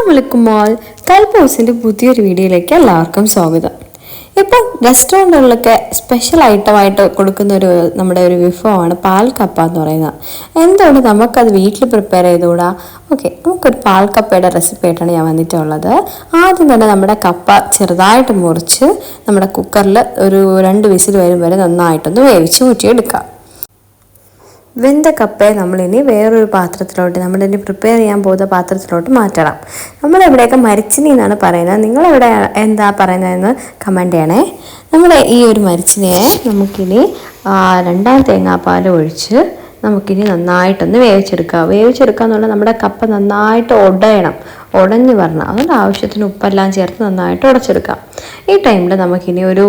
അസ്സാം മോൾ തൽപോസിന്റെ പുതിയൊരു വീഡിയോയിലേക്ക് എല്ലാവർക്കും സ്വാഗതം. ഇപ്പം റെസ്റ്റോറന്റുകളിലൊക്കെ സ്പെഷ്യൽ ഐറ്റമായിട്ട് കൊടുക്കുന്ന ഒരു നമ്മുടെ ഒരു വിഭവമാണ് പാൽ കപ്പ എന്ന് പറയുന്നത്. എന്തുകൊണ്ട് നമുക്കത് വീട്ടിൽ പ്രിപ്പയർ ചെയ്തുകൂടാ? ഓക്കെ നമുക്കൊരു പാൽ കപ്പയുടെ റെസിപ്പി ആയിട്ടാണ് ഞാൻ വന്നിട്ടുള്ളത്. ആദ്യം തന്നെ നമ്മുടെ കപ്പ ചെറുതായിട്ട് മുറിച്ച് നമ്മുടെ കുക്കറിൽ ഒരു രണ്ട് വിസിൽ വരും വരെ നന്നായിട്ടൊന്ന് വേവിച്ച് ഊറ്റിയെടുക്കാം. വെന്ത കപ്പയെ നമ്മളിനി വേറൊരു പാത്രത്തിലോട്ട് നമ്മളിനി പ്രിപ്പയർ ചെയ്യാൻ പോകുന്ന പാത്രത്തിലോട്ട് മാറ്റണം. നമ്മളിവിടെയൊക്കെ മരിച്ചിനി എന്നാണ് പറയുന്നത്. നിങ്ങളെവിടെ എന്താ പറയുന്നതെന്ന് കമന്റ് ചെയ്യണേ. നമ്മൾ ഈ ഒരു മരിച്ചിനിയെ നമുക്കിനി രണ്ടാം തേങ്ങാപ്പാൽ ഒഴിച്ച് നമുക്കിനി നന്നായിട്ടൊന്ന് വേവിച്ചെടുക്കുക വേവിച്ചെടുക്കുക എന്നുള്ള നമ്മുടെ കപ്പ നന്നായിട്ട് ഉടയണം. ഉടഞ്ഞു വരണം. അതുകൊണ്ട് ആവശ്യത്തിന് ഉപ്പെല്ലാം ചേർത്ത് നന്നായിട്ട് ഉടച്ചെടുക്കാം. ഈ ടൈമിൽ നമുക്കിനി ഒരു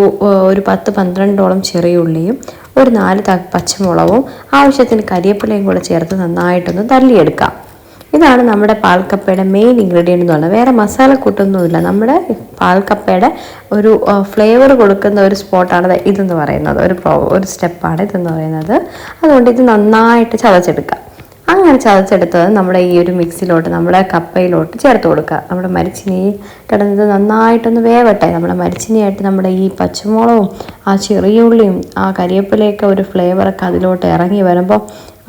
ഒരു പത്ത് പന്ത്രണ്ടോളം ചെറിയ ഉള്ളിയും ഒരു നാല് പച്ചമുളകും ആവശ്യത്തിന് കരിവേപ്പിലയും കൂടെ ചേർത്ത് നന്നായിട്ടൊന്ന് തള്ളിയെടുക്കാം. ഇതാണ് നമ്മുടെ പാൽക്കപ്പയുടെ മെയിൻ ഇൻഗ്രീഡിയന്റ് എന്ന് പറയുന്നത്. വേറെ മസാല കൂട്ടൊന്നുമില്ല. നമ്മുടെ പാൽക്കപ്പയുടെ ഒരു ഫ്ലേവർ കൊടുക്കുന്ന ഒരു സ്പോട്ടാണ് ഇതെന്ന് പറയുന്നത്. ഒരു ഒരു സ്റ്റെപ്പാണ് ഇതെന്ന് പറയുന്നത്. അതുകൊണ്ട് ഇത് നന്നായിട്ട് ചതച്ചെടുക്കാം. അങ്ങനെ ചതച്ചെടുത്തത് നമ്മുടെ ഈ ഒരു മിക്സിലോട്ട് നമ്മുടെ കപ്പയിലോട്ട് ചേർത്ത് കൊടുക്കുക. നമ്മുടെ മരിച്ചിനി കിടന്നത് നന്നായിട്ടൊന്ന് വേവട്ടെ. നമ്മുടെ മരിച്ചിനിയായിട്ട് നമ്മുടെ ഈ പച്ചമുളകും ആ ചെറിയ ഉള്ളിയും ആ കരിയപ്പിലയൊക്കെ ഒരു ഫ്ലേവറൊക്കെ അതിലോട്ട് ഇറങ്ങി വരുമ്പോൾ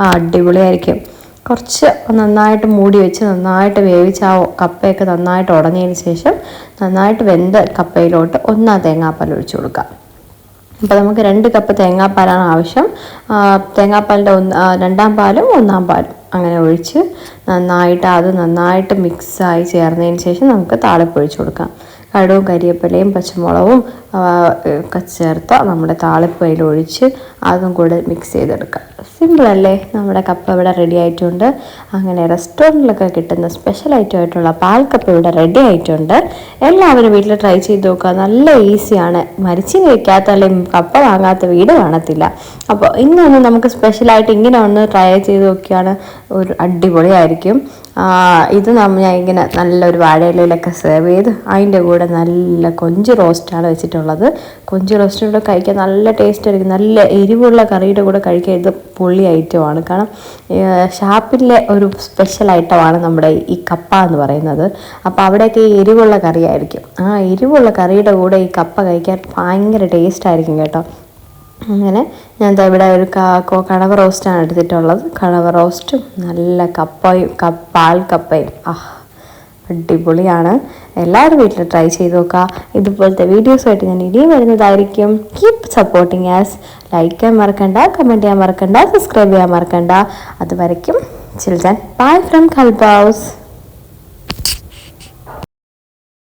ആ അടിപൊളിയായിരിക്കും. കുറച്ച് നന്നായിട്ട് മൂടി വെച്ച് നന്നായിട്ട് വേവിച്ച് ആ കപ്പയൊക്കെ നന്നായിട്ട് ഉടഞ്ഞതിന് ശേഷം നന്നായിട്ട് വെന്ത കപ്പയിലോട്ട് ഒന്നാം തേങ്ങാപ്പാൽ ഒഴിച്ചു കൊടുക്കുക. അപ്പോൾ നമുക്ക് രണ്ട് കപ്പ് തേങ്ങാപ്പാലാണ് ആവശ്യം. തേങ്ങാപ്പാലിന്റെ ഒന്ന് രണ്ടാം പാലും ഒന്നാം പാലും. അങ്ങനെ ഒഴിച്ച് നന്നായിട്ട് അത് നന്നായിട്ട് മിക്സായി ചേർന്നതിന് ശേഷം നമുക്ക് താളിപ്പൊഴിച്ച് കൊടുക്കാം. കടുവും കരിയപ്പലയും പച്ചമുളകും ഒക്കെ ചേർത്ത് നമ്മുടെ താളിപ്പ് അതിൽ ഒഴിച്ച് അതും കൂടെ മിക്സ് ചെയ്തെടുക്കാം. സിമ്പിളല്ലേ? നമ്മുടെ കപ്പ് ഇവിടെ റെഡി ആയിട്ടുണ്ട്. അങ്ങനെ റെസ്റ്റോറന്റിലൊക്കെ കിട്ടുന്ന സ്പെഷ്യൽ ഐറ്റം ആയിട്ടുള്ള പാൽ കപ്പ് ഇവിടെ റെഡി ആയിട്ടുണ്ട്. എല്ലാവരും വീട്ടിൽ ട്രൈ ചെയ്ത് നോക്കുക. നല്ല ഈസിയാണ് മരിച്ചിന് വെക്കാത്ത അല്ലെങ്കിൽ കപ്പ വാങ്ങാത്ത വീട് കാണത്തില്ല. അപ്പോൾ ഇന്നൊന്ന് നമുക്ക് സ്പെഷ്യലായിട്ട് ഇങ്ങനെ ഒന്ന് ട്രൈ ചെയ്ത് നോക്കിയാണ്. ഒരു അടിപൊളിയായിരിക്കും. ഇത് നമ്മൾ ഇങ്ങനെ നല്ലൊരു വാഴയിലയിലൊക്കെ സെർവ് ചെയ്ത് അതിന്റെ കൂടെ നല്ല കൊഞ്ച് റോസ്റ്റാണ് വെച്ചിട്ടുള്ളത്. കൊഞ്ച് റോസ്റ്റിന്റെ കൂടെ കഴിക്കാൻ നല്ല ടേസ്റ്റ് ആയിരിക്കും. നല്ല എരിവുള്ള കറിയുടെ കൂടെ കഴിക്കാൻ ഇത് പൊള്ളി ഐറ്റമാണ് കാരണം ഷാപ്പിലെ ഒരു സ്പെഷ്യൽ ഐറ്റമാണ് നമ്മുടെ ഈ കപ്പ എന്ന് പറയുന്നത്. അപ്പോൾ അവിടെയൊക്കെ ഈ എരിവുള്ള കറിയായിരിക്കും. ആ എരിവുള്ള കറിയുടെ കൂടെ ഈ കപ്പ കഴിക്കാൻ ഭയങ്കര ടേസ്റ്റ് ആയിരിക്കും കേട്ടോ. അങ്ങനെ ഞാൻ ഇവിടെ ഒരു കടവ റോസ്റ്റാണ് എടുത്തിട്ടുള്ളത്. കടവ റോസ്റ്റും നല്ല കപ്പയും കപ്പാൽ കപ്പയും. ആ അടിപൊളിയാണ്. എല്ലാവരും വീട്ടിൽ ട്രൈ ചെയ്ത് നോക്കുക ഇതുപോലത്തെ വീഡിയോസുമായിട്ട് ഞാൻ ഇനിയും വരുന്നതായിരിക്കും. കീപ് സപ്പോർട്ടിങ് ആസ് ലൈക്ക് ചെയ്യാൻ മറക്കണ്ട കമന്റ് ചെയ്യാൻ മറക്കണ്ട സബ്സ്ക്രൈബ് ചെയ്യാൻ മറക്കണ്ട. അതുവരയ്ക്കും ചിൽഡ്രൻ ബൈ ഫ്രം കൽബൗസ്